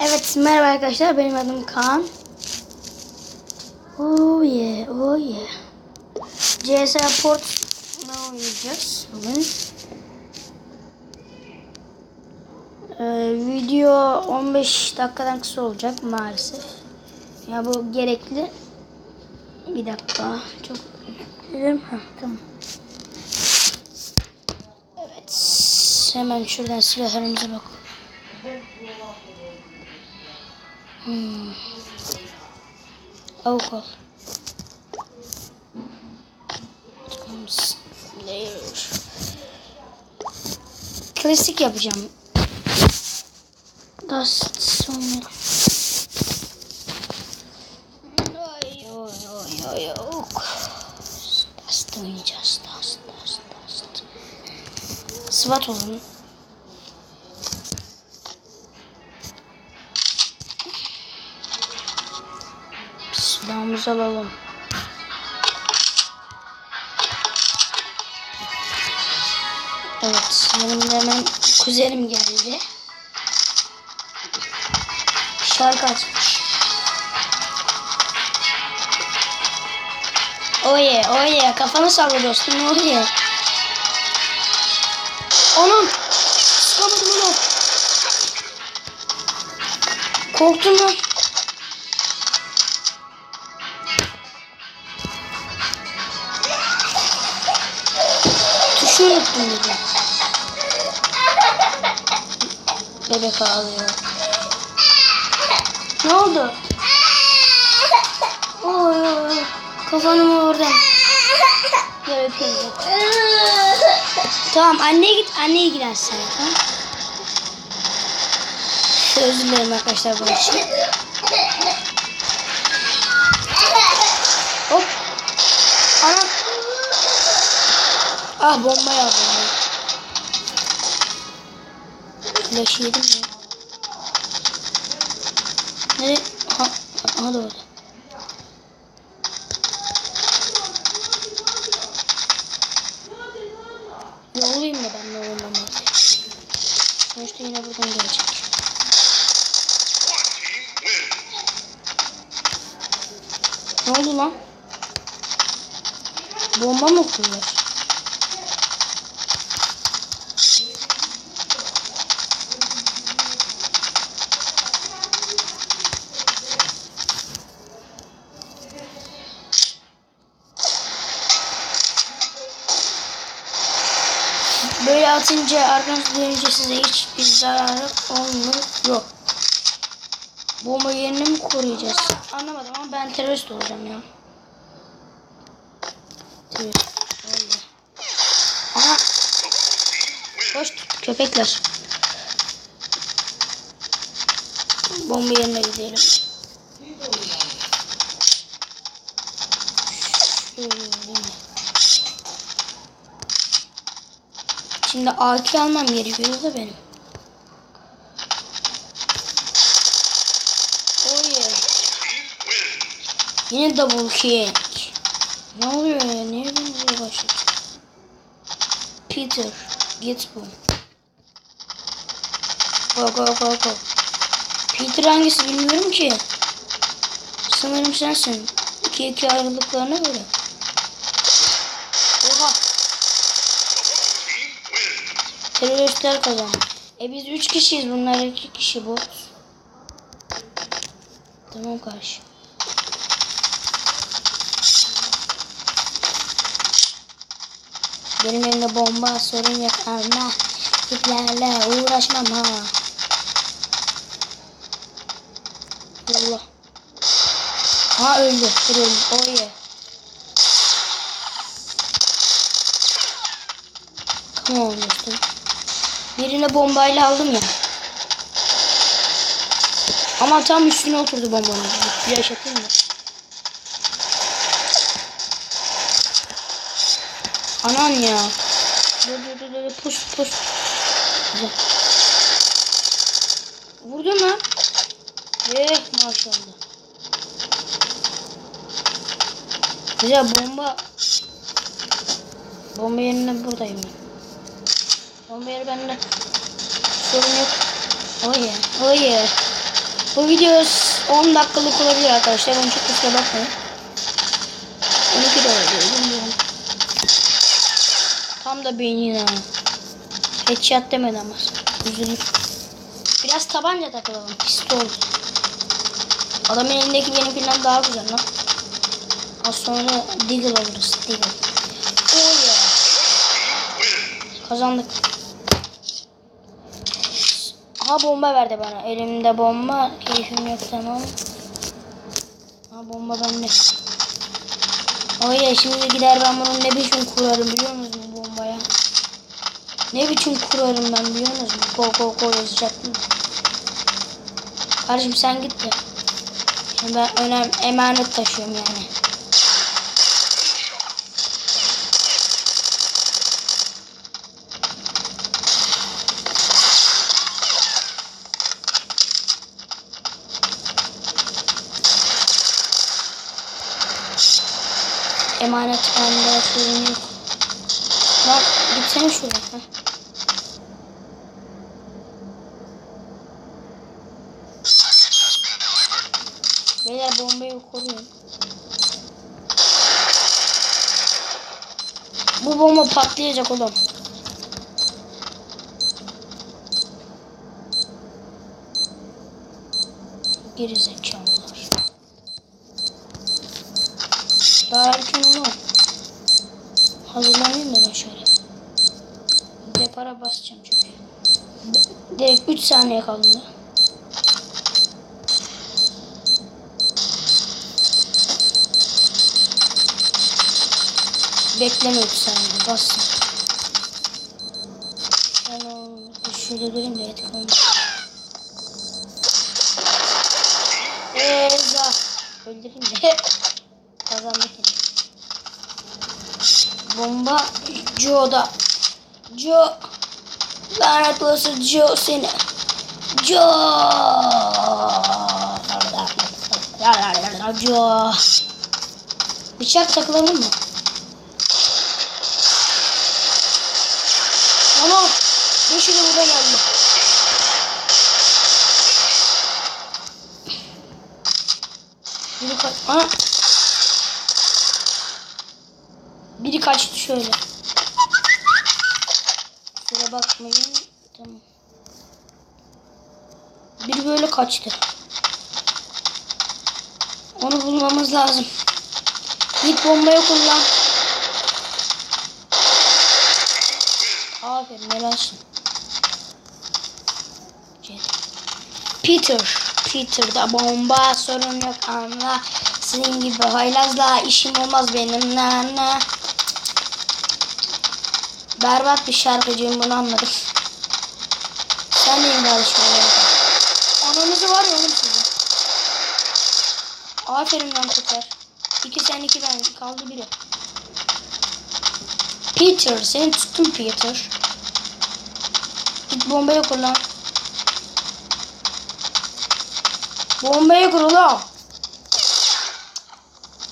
Evet merhaba arkadaşlar benim adım Kaan. Oh yeah oh yeah. CS Port'la oynayacağız bugün. Ee, video 15 dakikadan kısa olacak maalesef. Ya bu gerekli. Bir dakika çok dedim. Heh, tamam. Evet hemen şuradan silahlarımıza bak. Hmm. Avuk ol. Klasik yapacağım. Dust sonra. Ay oy oy oy ok. Dust oynayacağız. Dust dust dust. SWAT olun. Silahımızı alalım. Evet, yanımda hemen kuzenim geldi. Şarkı açmış. Oye, oye, kafanı salla dostum, oye. Onun, sıkamadım onu. Korktum lan. Dedi. Bebek ağlıyor. Ne oldu? Oy oy oy. Kafanı mı oradan? Gel öpeyim. Tamam anneye git anneye giren sen. Tamam. Özür dilerim arkadaşlar bunun için. Hop. Anam. Ah bomba ya Flash yedim ya. Nereye? Aha, aha da orada. Yollayayım mı ben de oynamayı? Sonuçta yine buradan gelecek. Ne oldu lan? Bomba mı kuruyor? Böyle atınca arkanızı dönünce size hiçbir zararı olmuyor. Bomba yerini mi koruyacağız? Anlamadım ama ben terörist olacağım ya. Terörist. Aha. Hoş köpekler. Bomba yerine gidelim. Şöyle. Şimdi AK almam gerekiyor da benim. Oh yeah. Yine double kick. Ne oluyor ya? Niye benziyor başladı? Peter. Git bu. Go go go go. Peter hangisi bilmiyorum ki. Sanırım sensin. İki iki ayrılıklarına göre. Teröristler kazandı. E biz üç kişiyiz. Bunlar iki kişi bot. Tamam karşı. Benim elimde bomba sorun yok ama iplerle uğraşmam ha. Allah. Ha öldü. Öldü. Oh yeah. Come on dostum. Birine bombayla aldım ya. Ama tam üstüne oturdu bombanın. Flash atayım mı? Anan ya. Dur dur dur dur pus pus. Güzel. Vurdun lan. Eh maşallah. Güzel bomba. Bomba yerine buradayım ben. Bomba bende. Sorun yok. Oh yeah. Bu video 10 dakikalık olabilir arkadaşlar. Onu çok kusura bakmayın. 12 de olabilir. Tam da beynine. ha. Headshot demedi ama. Üzülür. Biraz tabanca takılalım. Pistol. Adamın elindeki benimkinden daha güzel lan. Az sonra Deagle alırız. Deagle. Oh yeah. Kazandık. Ha bomba verdi bana. Elimde bomba. Keyfim yok tamam. Ha bomba bende. Oh yeah şimdi gider ben bunu ne biçim kurarım biliyor musunuz bombaya? Ne biçim kurarım ben biliyor musunuz? Go go go yazacaktım. Kardeşim sen git de. Ben önem emanet taşıyorum yani. Emanet bende sorun yok. Lan gitsene şuraya. Beyler bombayı koruyun. Bu bomba patlayacak oğlum. Geri zekalılar. Daha erken oğlum. Hazırlanayım da ben şöyle. Depara basacağım çünkü. D- Direkt 3 saniye kaldı. Bekleme 3 saniye bassın. Ben o şöyle durayım da yetek olmuş. Eza. Öldüreyim de. Kazandık. Bomba Joe'da. Joe. Lanet olsun Joe seni. Joe. Joe. Bıçak takılalım mı? Ana. Beşi de burada geldi. Biri kaç... Ana. Biri kaçtı şöyle. Şöyle bakmayın. Tamam. Biri böyle kaçtı. Onu bulmamız lazım. Git bombayı kullan. Aferin helalsin. Peter. Peter'da bomba sorun yok anla. Senin gibi haylazla işim olmaz benim nana. Berbat bir şarkıcıyım bunu anladım. Sen neyin çalışmaları? Ananızı var ya oğlum size. Aferin lan Peter. İki sen iki ben kaldı biri. Peter seni tuttum Peter. Git bombayı kullan. Bombayı kur ulan.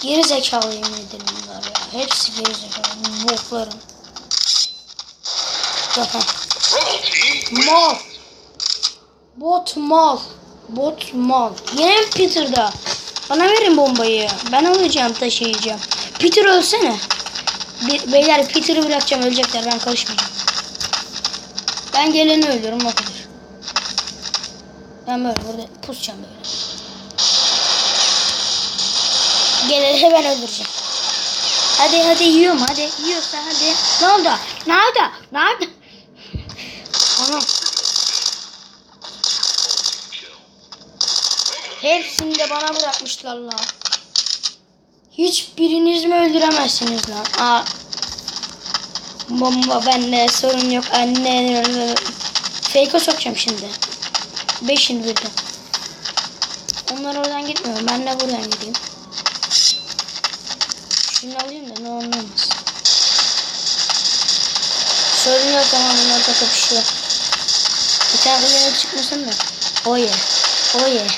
Geri zekalı yemin ederim bunlar ya. Hepsi geri zekalı. Bokların. Mal. Bot mal. Bot mal. Yine Peter'da? Bana verin bombayı. Ben alacağım taşıyacağım. Peter ölsene. Be- Beyler Peter'ı bırakacağım ölecekler ben karışmayacağım. Ben geleni öldürürüm o kadar. Ben böyle burada pusacağım böyle. Geleni ben öldüreceğim. Hadi hadi yiyorum hadi. Yiyorsa hadi. Ne oldu? Ne oldu? Ne oldu? Hepsini de bana bırakmışlar lan. Hiçbiriniz mi öldüremezsiniz lan? Aa. Bomba bende sorun yok anne. Fake'e sokacağım şimdi. Beşin birden. Onlar oradan gitmiyor. Ben de buradan gideyim. Şunu alayım da ne olmaz. Sorun yok ama bunlar da kapışıyor. Uyanık çıkmasın da. Yeah. Oh yeah.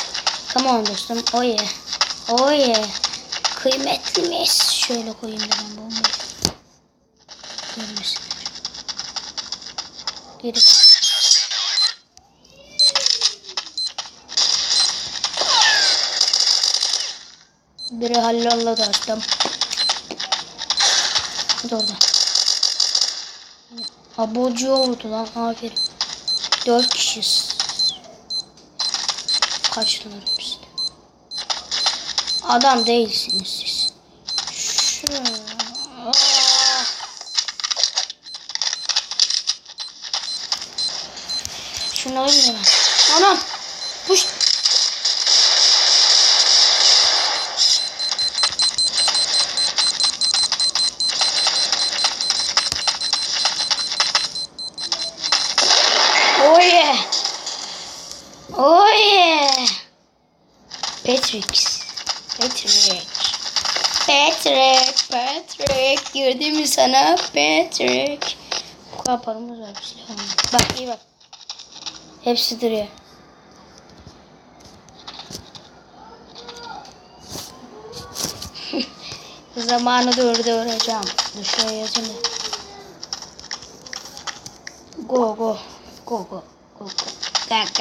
Come on dostum. Yeah. Oh yeah. Kıymetlimiz. Şöyle koyayım da ben bombayı. Görmesinler. Geri Biri hallalla. Hadi orada. Abocu oldu lan aferin. Dört kişiyiz. Kaçtılar hepsi de. Adam değilsiniz siz. Şu... Aa! Şunu alayım da ben. Anam! Puş! Oh yeah! Oh yeah! Patrick. Patrick. Patrick. Patrick. Gördün mü sana? Patrick. Paramız var. almadık. Bak iyi bak. Hepsi duruyor. Zamanı durduracağım. Dur şuraya yazayım. Go go. Go go. Go go. Kalk.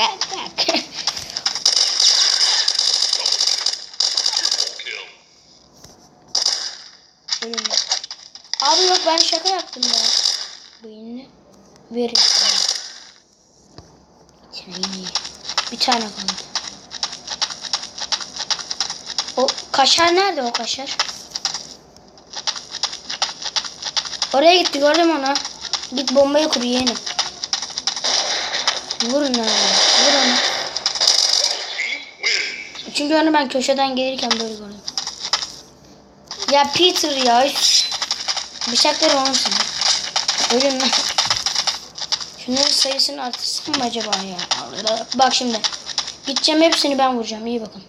Ölüm. Abi yok ben şaka yaptım ya. Beynini verin. İçine iyi. Bir tane kaldı. O kaşar nerede o kaşar? Oraya gitti gördüm onu. Git bombayı kur yeğenim. Vurun onu. Çünkü onu ben köşeden gelirken böyle gördüm. Ya Peter ya. Bıçakları olmasın. Ölün lan. Şunların sayısını artırsam mı acaba ya? Bak şimdi. Gideceğim hepsini ben vuracağım. İyi bakın.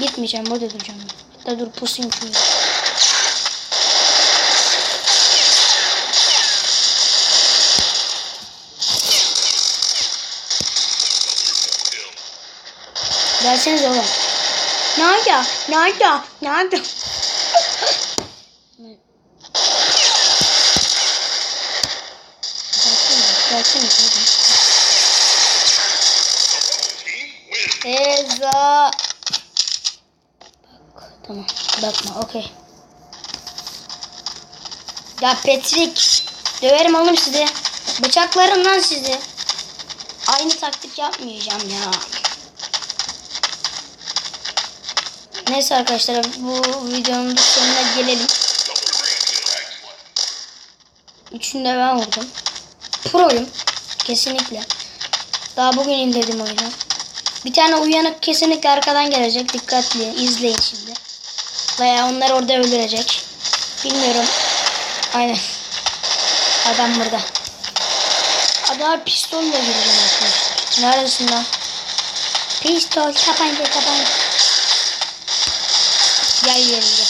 Gitmeyeceğim. Burada duracağım. Hatta dur pusayım şunu. Gelsenize oğlum. Nerede? Nerede? Nerede? Eza. Bak, tamam. Bakma, okey. Ya Patrick. Döverim oğlum sizi. Bıçaklarım sizi. Aynı taktik yapmayacağım ya. Neyse arkadaşlar bu videonun sonuna gelelim. Üçünü de ben vurdum. Proyum. Kesinlikle. Daha bugün indirdim oyunu. Bir tane uyanık kesinlikle arkadan gelecek. Dikkatli izleyin şimdi. Veya onlar orada öldürecek. Bilmiyorum. Aynen. Adam burada. Adam pistolle gireceğim arkadaşlar. Neredesin lan? Pistol, tabanca, tabanca. Gel yiyelim gel.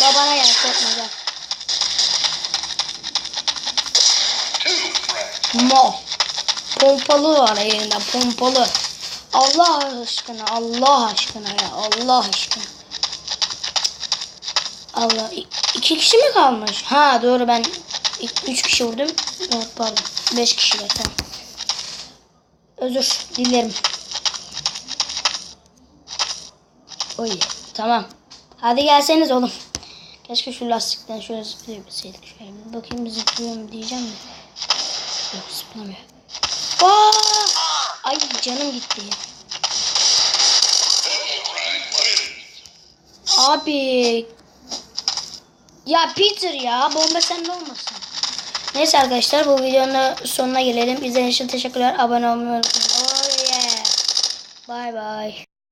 Babana gel korkma gel. Mo. Pompalı var elinde pompalı. Allah aşkına Allah aşkına ya Allah aşkına. Allah iki kişi mi kalmış? Ha doğru ben üç kişi vurdum. Evet pardon. Beş kişiler tamam. Özür dilerim. Oy tamam. Hadi gelseniz oğlum. Keşke şu lastikten şöyle zıplayabilseydik. Şöyle bakayım zıplıyor mu diyeceğim de. Yok zıplamıyor. Aa! Ay canım gitti. Abi. Ya Peter ya bomba sende olmasın. Neyse arkadaşlar bu videonun sonuna gelelim. İzlediğiniz için teşekkürler. Abone olmayı unutmayın. Oh yeah. Bye bye.